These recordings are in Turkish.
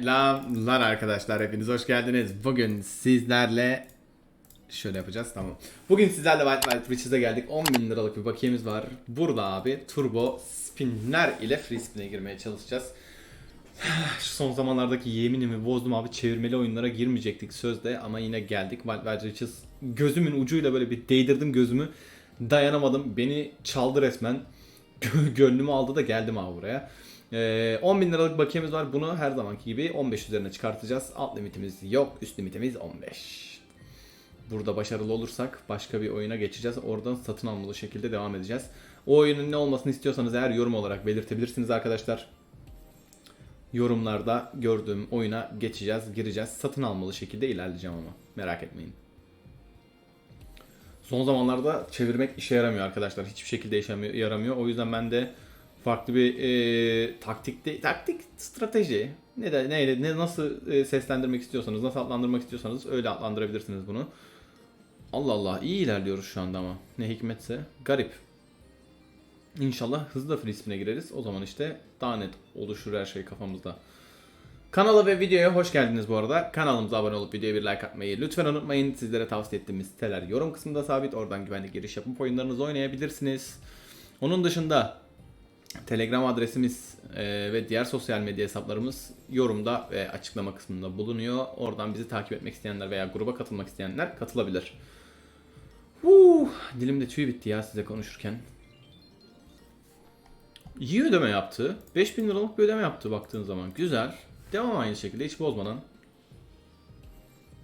Selamlar arkadaşlar hepiniz hoş geldiniz. Bugün sizlerle şöyle yapacağız tamam. Bugün sizlerle White White Richers'e geldik. 10 bin liralık bir bakiyemiz var. Burada abi turbo spinler ile free spin'e girmeye çalışacağız. Şu son zamanlardaki yeminimi bozdum abi çevirmeli oyunlara girmeyecektik sözde ama yine geldik. Wild Wild Riches gözümün ucuyla böyle bir değdirdim gözümü. Dayanamadım. Beni çaldı resmen. Gönlümü aldı da geldim abi buraya. Ee, 10 bin liralık bakiyemiz var. Bunu her zamanki gibi 15 üzerine çıkartacağız. Alt limitimiz yok. Üst limitimiz 15. Burada başarılı olursak başka bir oyuna geçeceğiz. Oradan satın almalı şekilde devam edeceğiz. O oyunun ne olmasını istiyorsanız eğer yorum olarak belirtebilirsiniz arkadaşlar. Yorumlarda gördüğüm oyuna geçeceğiz, gireceğiz. Satın almalı şekilde ilerleyeceğim ama. Merak etmeyin. Son zamanlarda çevirmek işe yaramıyor arkadaşlar. Hiçbir şekilde işe yaramıyor. O yüzden ben de farklı bir e, taktik taktik strateji ne de neyle ne nasıl e, seslendirmek istiyorsanız, nasıl adlandırmak istiyorsanız öyle adlandırabilirsiniz bunu. Allah Allah iyi ilerliyoruz şu anda ama. Ne hikmetse garip. İnşallah hızlı spin'e gireriz. O zaman işte daha net oluşur her şey kafamızda. Kanala ve videoya hoş geldiniz bu arada. Kanalımıza abone olup videoya bir like atmayı lütfen unutmayın. Sizlere tavsiye ettiğimiz siteler yorum kısmında sabit. Oradan güvenli giriş yapıp oyunlarınızı oynayabilirsiniz. Onun dışında Telegram adresimiz e, ve diğer sosyal medya hesaplarımız yorumda ve açıklama kısmında bulunuyor. Oradan bizi takip etmek isteyenler veya gruba katılmak isteyenler katılabilir. Huu, dilimde tüy bitti ya size konuşurken. İyi ödeme yaptı. 5000 liralık bir ödeme yaptı baktığın zaman. Güzel. Devam aynı şekilde hiç bozmadan.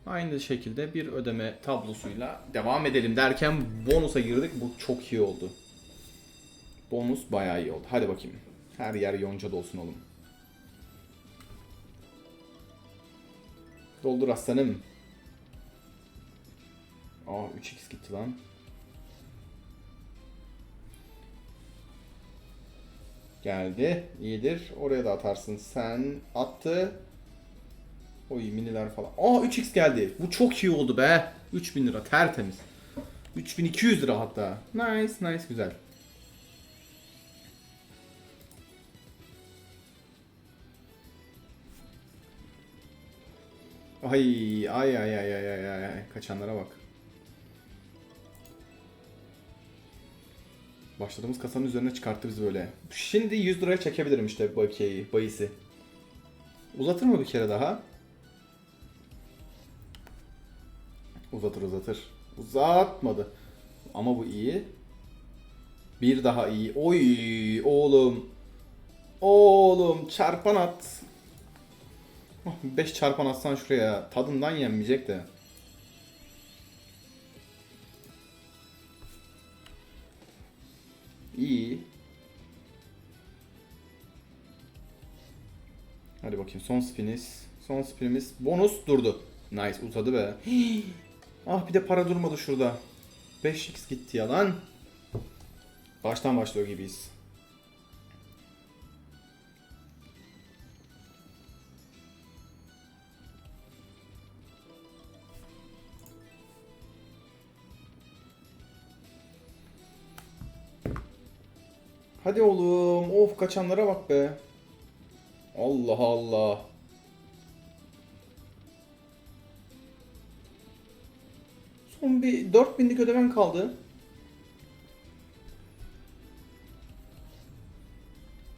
Aynı şekilde bir ödeme tablosuyla devam edelim derken bonusa girdik. Bu çok iyi oldu. Bonus bayağı iyi oldu. Hadi bakayım. Her yer yonca dolsun oğlum. Doldur aslanım. Aa 3x gitti lan. Geldi. İyidir. Oraya da atarsın. Sen attı. Oy miniler falan. Aa 3x geldi. Bu çok iyi oldu be. 3000 lira tertemiz. 3200 lira hatta. Nice nice güzel. Ay ay ay ay ay ay ay kaçanlara bak. Başladığımız kasanın üzerine çıkarttı bizi böyle. Şimdi 100 liraya çekebilirim işte bakiyeyi, bayisi. Uzatır mı bir kere daha? Uzatır uzatır. Uzatmadı. Ama bu iyi. Bir daha iyi. Oy oğlum. Oğlum çarpan at. 5 çarpan atsan şuraya. Tadından yenmeyecek de. İyi. Hadi bakayım son spiniz. Son spinimiz. Bonus durdu. Nice uzadı be. ah bir de para durmadı şurada. 5x gitti ya lan. Baştan başlıyor gibiyiz. Hadi oğlum. Of kaçanlara bak be. Allah Allah. Son bir 4000'lik ödemen kaldı.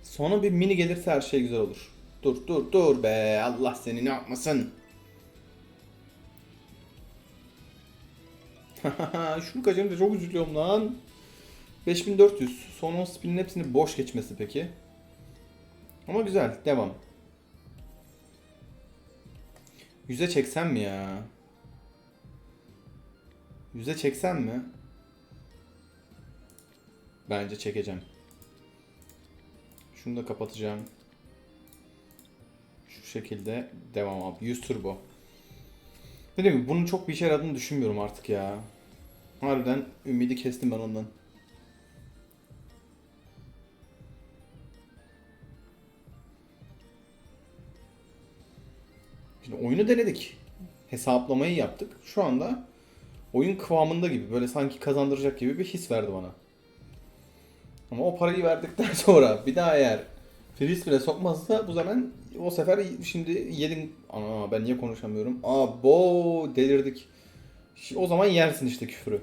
Sonra bir mini gelirse her şey güzel olur. Dur dur dur be. Allah seni ne yapmasın. Şunu kaçırınca çok üzülüyorum lan. 5400. Son 10 spinin hepsini boş geçmesi peki. Ama güzel. Devam. 100'e çeksem mi ya? 100'e çeksem mi? Bence çekeceğim. Şunu da kapatacağım. Şu şekilde devam abi. 100 turbo. Ne diyeyim bunun çok bir işe yaradığını düşünmüyorum artık ya. Harbiden ümidi kestim ben ondan. Şimdi oyunu denedik. Hesaplamayı yaptık. Şu anda oyun kıvamında gibi. Böyle sanki kazandıracak gibi bir his verdi bana. Ama o parayı verdikten sonra bir daha eğer Fris bile sokmazsa bu zaman o sefer şimdi yedin. Ana ben niye konuşamıyorum? Aa bo delirdik. O zaman yersin işte küfürü.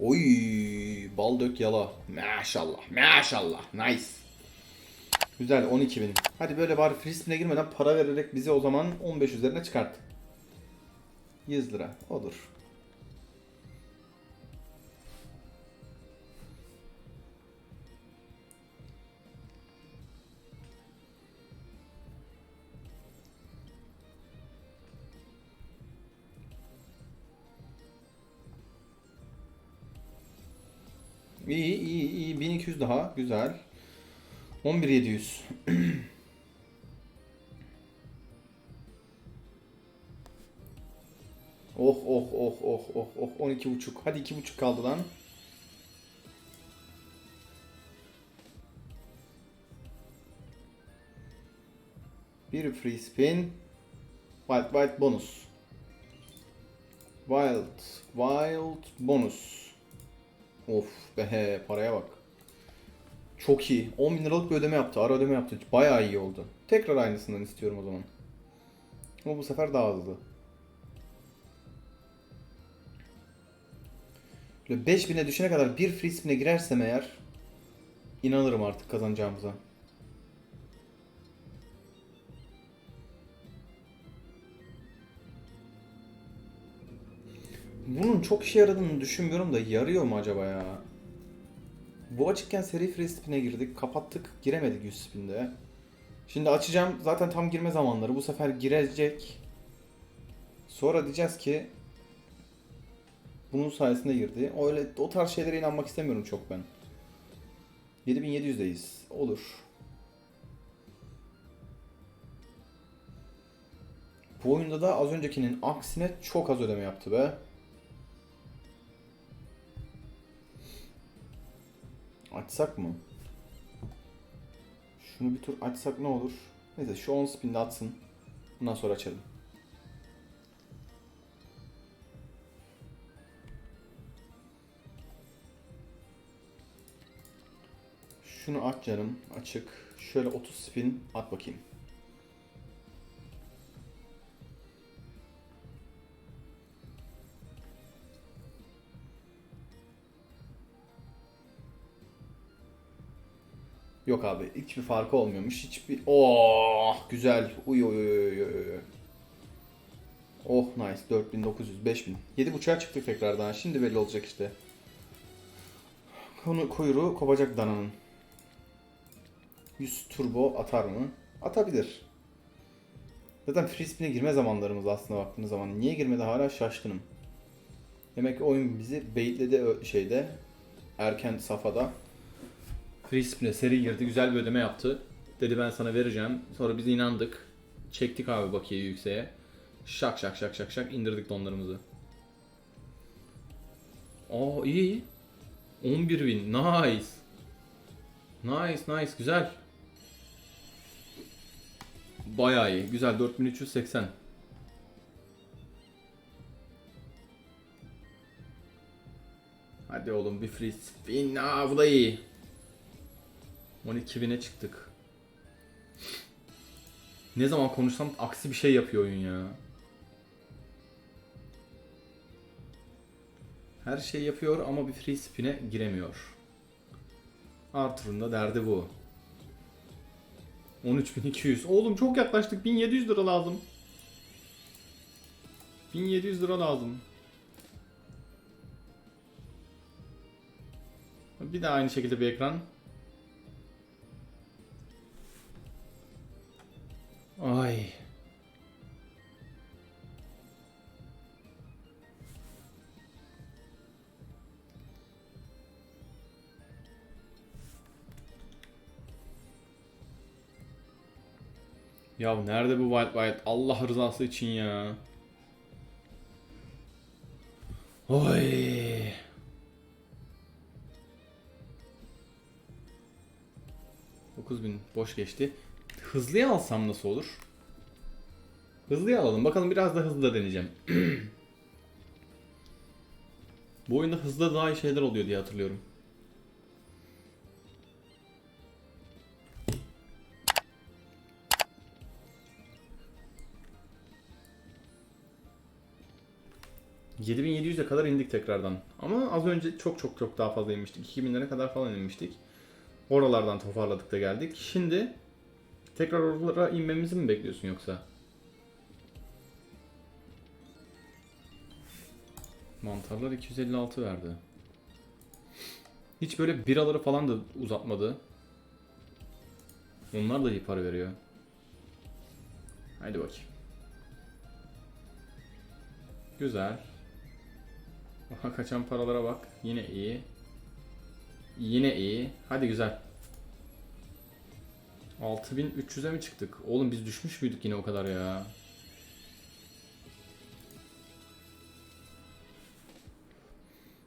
Oy bal dök yala. Maşallah maşallah nice. Güzel 12.000. Hadi böyle bari Frisbee girmeden para vererek bizi o zaman 15 üzerine çıkart. 100 lira olur. 1200 daha güzel. 11700. oh oh oh oh oh oh 12 buçuk. Hadi 2 buçuk kaldı lan. Bir free spin. Wild wild bonus. Wild wild bonus. Of be paraya bak. Çok iyi. 10 bin liralık bir ödeme yaptı. Ara ödeme yaptı. Bayağı iyi oldu. Tekrar aynısından istiyorum o zaman. Ama bu sefer daha hızlı. Böyle 5000'e düşene kadar bir free spin'e girersem eğer inanırım artık kazanacağımıza. Bunun çok işe yaradığını düşünmüyorum da yarıyor mu acaba ya? Bu açıkken seri free spin'e girdik. Kapattık. Giremedik 100 spin'de. Şimdi açacağım. Zaten tam girme zamanları. Bu sefer girecek. Sonra diyeceğiz ki bunun sayesinde girdi. Öyle o tarz şeylere inanmak istemiyorum çok ben. 7700'deyiz. Olur. Bu oyunda da az öncekinin aksine çok az ödeme yaptı be. Açsak mı? Şunu bir tur açsak ne olur? Neyse şu 10 spinde atsın. Bundan sonra açalım. Şunu aç canım. Açık. Şöyle 30 spin at bakayım. Yok abi hiçbir farkı olmuyormuş. Hiçbir... Oh güzel. Uy uy uy uy. Oh nice. 4900, 5000. 7.5'a çıktık tekrardan. Şimdi belli olacak işte. Konu kuyruğu kopacak dananın. 100 turbo atar mı? Atabilir. Zaten free spin'e girme zamanlarımız aslında baktığınız zaman. Niye girmedi hala şaşkınım. Demek ki oyun bizi baitledi ö- şeyde. Erken safhada. Spin'e seri girdi. Güzel bir ödeme yaptı. Dedi ben sana vereceğim. Sonra biz inandık. Çektik abi bakiyeyi yükseğe. Şak şak şak şak şak indirdik donlarımızı. Aa iyi. 11 win. Nice. Nice nice güzel. Bayağı iyi. Güzel 4380. Hadi oğlum bir free spin. Aa bu da iyi. 12 bine çıktık. Ne zaman konuşsam aksi bir şey yapıyor oyun ya. Her şey yapıyor ama bir free spin'e giremiyor. Arthur'un da derdi bu. 13200. Oğlum çok yaklaştık. 1700 lira lazım. 1700 lira lazım. Bir daha aynı şekilde bir ekran. Ay. Ya nerede bu Wild Wild? Allah rızası için ya. Oy. bin boş geçti. Hızlıya alsam nasıl olur? Hızlıya alalım. Bakalım biraz da hızlı da deneyeceğim. Bu oyunda hızlı daha iyi şeyler oluyor diye hatırlıyorum. ...7700'e kadar indik tekrardan. Ama az önce çok çok çok daha fazla inmiştik. 2000'lere kadar falan inmiştik. Oralardan toparladık da geldik. Şimdi... ...tekrar oralara inmemizi mi bekliyorsun yoksa? Mantarlar 256 verdi. Hiç böyle biraları falan da uzatmadı. Onlar da iyi para veriyor. Haydi bakayım. Güzel. Aha kaçan paralara bak. Yine iyi. Yine iyi. Hadi güzel. 6300'e mi çıktık? Oğlum biz düşmüş müydük yine o kadar ya?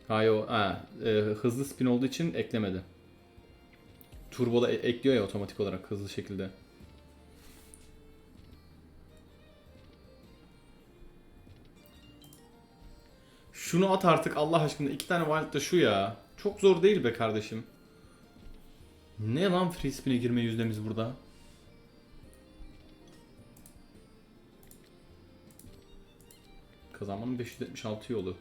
Hayır o ha, e, hızlı spin olduğu için eklemedi. Turbo'da e- ekliyor ya otomatik olarak hızlı şekilde. Şunu at artık Allah aşkına. iki tane wild da şu ya. Çok zor değil be kardeşim. Ne lan free spin'e girme yüzdemiz burada? Kazanmanın 576 yolu.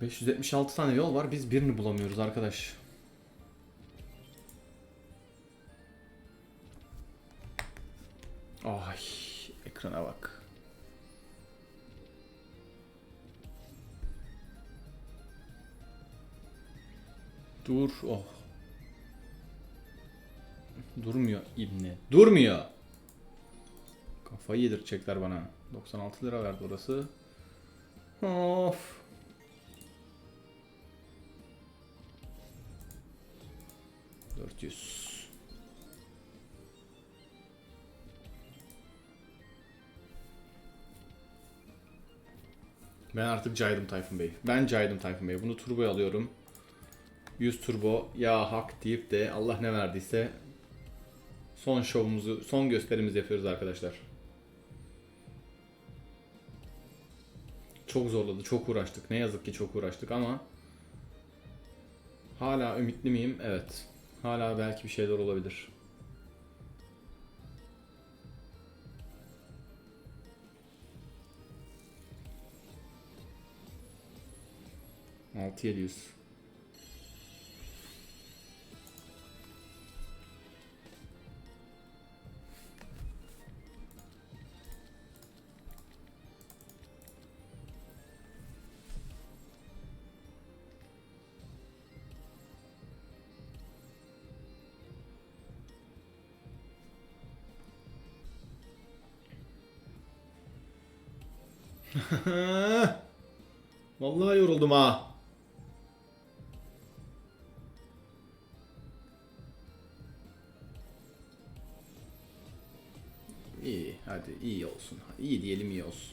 576 tane yol var. Biz birini bulamıyoruz arkadaş. Ay ekrana bak. Dur. Oh. Durmuyor ibne. Durmuyor. Kafayı yedirecekler bana. 96 lira verdi orası. Of. Dört yüz. Ben artık caydım Tayfun Bey. Ben caydım Tayfun Bey. Bunu turboya alıyorum. 100 turbo ya hak deyip de Allah ne verdiyse son şovumuzu, son gösterimizi yapıyoruz arkadaşlar. Çok zorladı, çok uğraştık. Ne yazık ki çok uğraştık ama hala ümitli miyim? Evet. Hala belki bir şeyler olabilir. Altı yedi. Vallahi yoruldum ha. İyi hadi iyi olsun. İyi diyelim iyi olsun.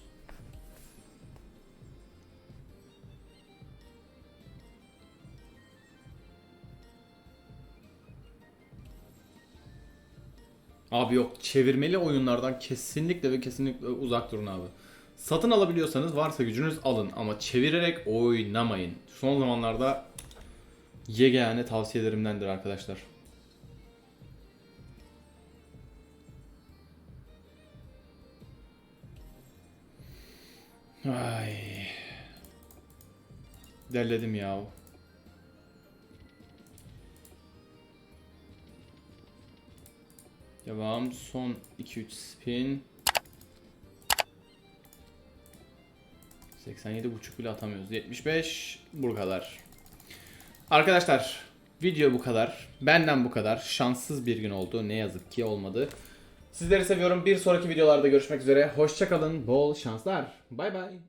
Abi yok çevirmeli oyunlardan kesinlikle ve kesinlikle uzak durun abi. Satın alabiliyorsanız varsa gücünüz alın ama çevirerek oynamayın. Son zamanlarda yegane tavsiyelerimdendir arkadaşlar. Ay. Derledim ya. Devam. Son 2-3 spin. 87.5 bile atamıyoruz. 75 bu kadar. Arkadaşlar video bu kadar. Benden bu kadar. Şanssız bir gün oldu. Ne yazık ki olmadı. Sizleri seviyorum. Bir sonraki videolarda görüşmek üzere. Hoşçakalın. Bol şanslar. Bay bay.